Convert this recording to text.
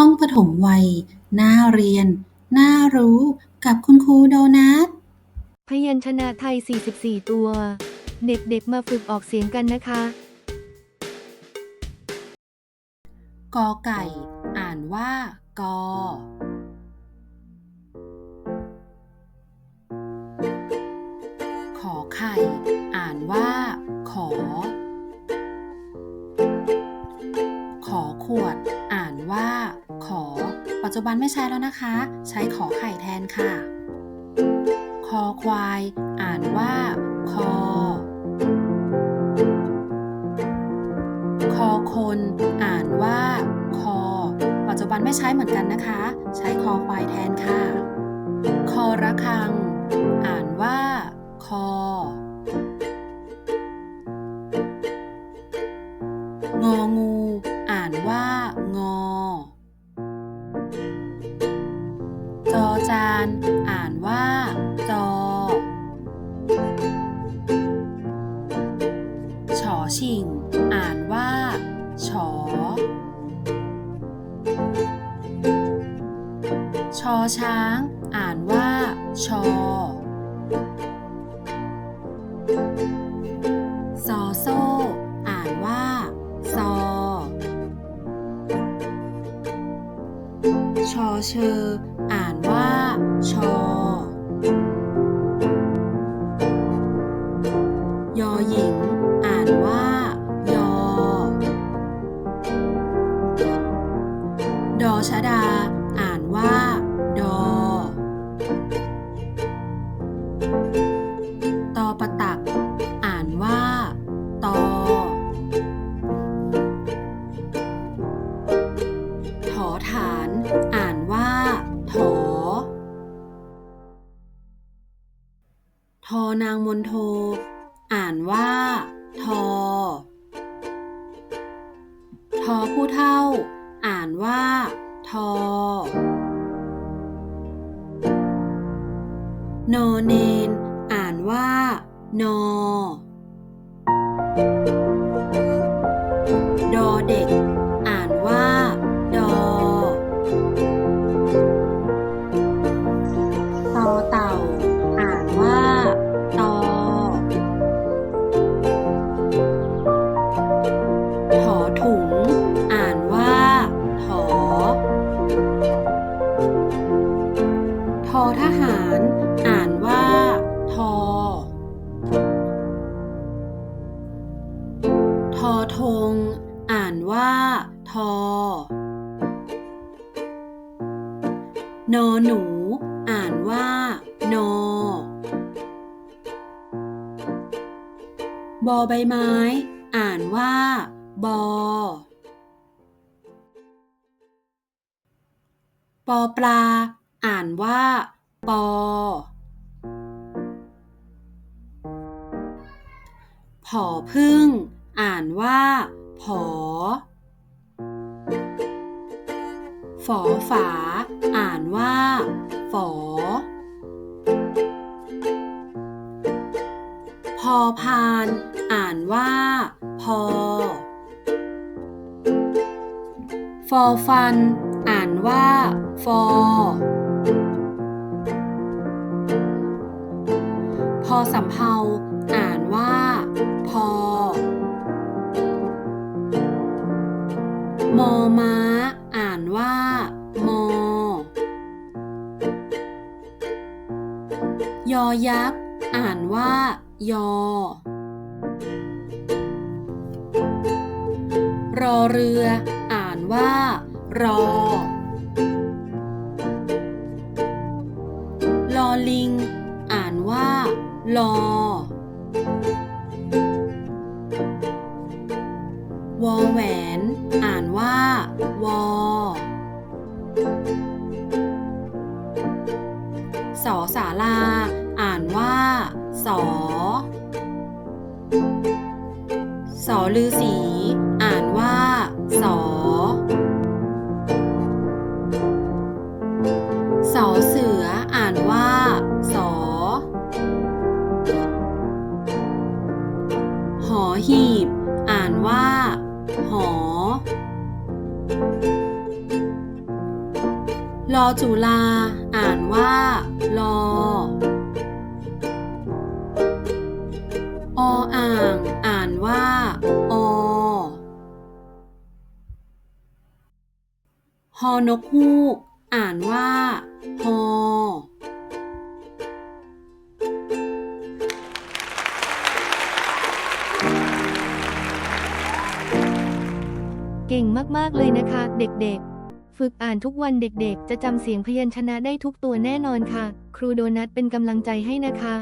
ห้องปฐมวัย น่าเรียน น่ารู้ กับคุณครูโดนัท พยัญชนะไทย 44 ตัว เด็กๆ มาฝึกออกเสียงกันนะคะ กอไก่ อ่านว่า กอ ขอไข่ อ่านว่า ขอ ขอ ปัจจุบันไม่ใช้แล้วนะคะ ใช้ขอไข่แทนค่ะ คอควาย อ่านว่า คอ คอคน อ่านว่า คอ ปัจจุบันไม่ใช้เหมือนกันนะคะ ใช้คอควายแทนค่ะ คอระฆัง อ่านว่า คอ จอจานอ่านว่า จอ ฉอชิง อ่านว่า ฉอ ชอช้าง อ่านว่า ชอซอโซ่อ่านว่า ซอ ชอเชอ ดอชดา อ่านว่า ดอ ตอประตัก อ่านว่า ตอ ถอฐาน อ่านว่า ถอ ทอนางมนโท อ่านว่า ทอ ทอผู้เท่า อ่านว่า ทอนอเนน อ่านว่า นอ ดอเด็ก อทหาร อ่านว่าทอ ทอทง อ่านว่าทอนอหนู อ่านว่านอบอใบไม้ อ่านว่า บอปอปลา อ่านว่า ปอ ผอพึ่ง อ่านว่า ผอ ฝอฝา อ่านว่า ฝอ พอพาน อ่านว่า พอ ฟอฟัน อ่านว่า ฟอ อสำเภาอ่านว่า พอ มอม้า อ่านว่า มอยอยักษ์ อ่านว่า ยอ รอเรือ อ่านว่า รอ ลอ วอแหวน อ่านว่า วอ สอสาลา อ่านว่า สอ สอลือสี ว่า หอ ลอจุลา อ่านว่า ลอ ออ่าง อ่านว่า อ ฮอนกฮูก อ่านว่า เก่งมากๆเลยนะคะ เด็กๆ ฝึกอ่านทุกวันเด็กๆ จะจำเสียงพยัญชนะได้ทุกตัวแน่นอนค่ะ ครูโดนัทเป็นกำลังใจให้นะคะ